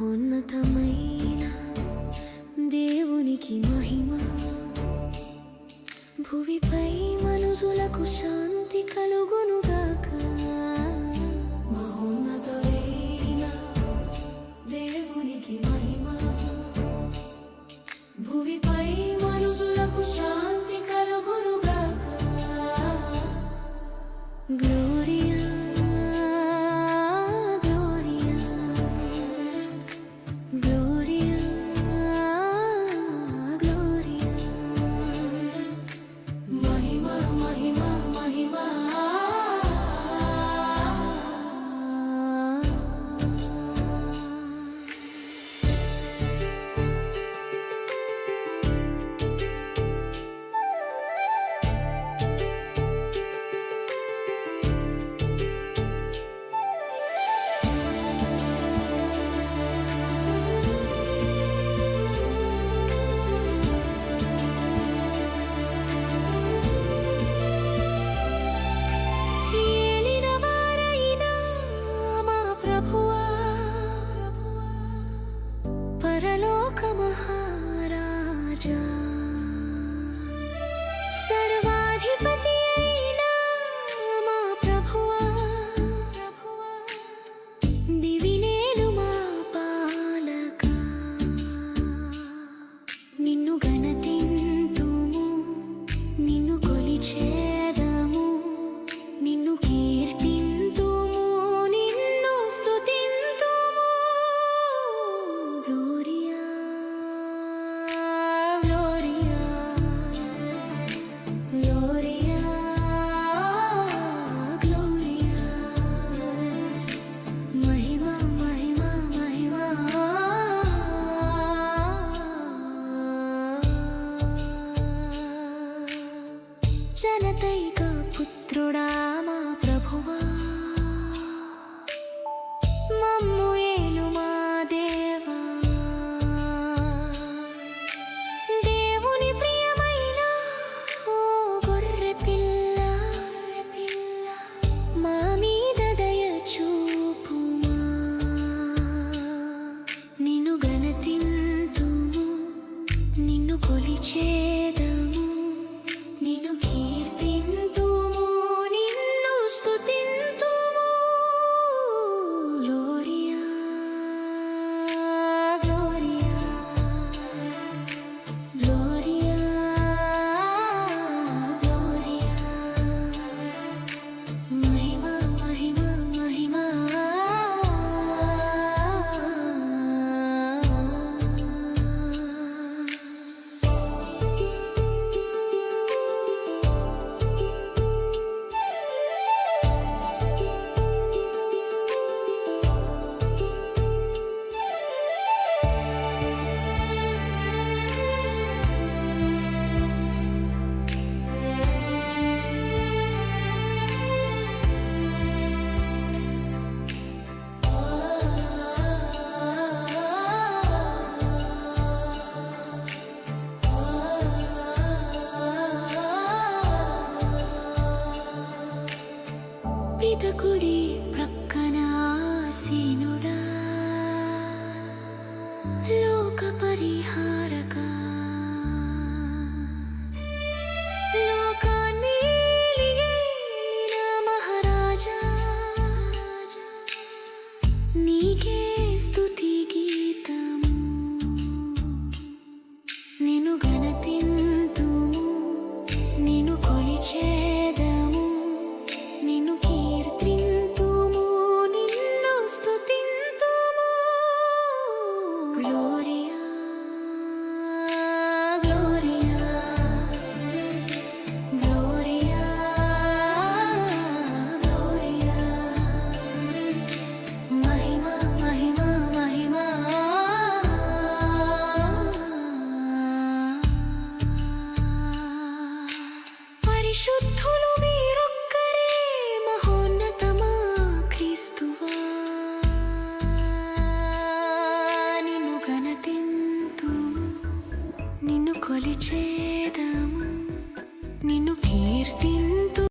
మహోన్నతమైన దేవునికి మహిమ. భువిపై మనుషులకు శాంతి కలుగునుగా. love 着 జనతైక పుత్రుడా మా ప్రభువా కుడి ప్రక్కన ఆసీనుడా. లోక పరిహార শুধু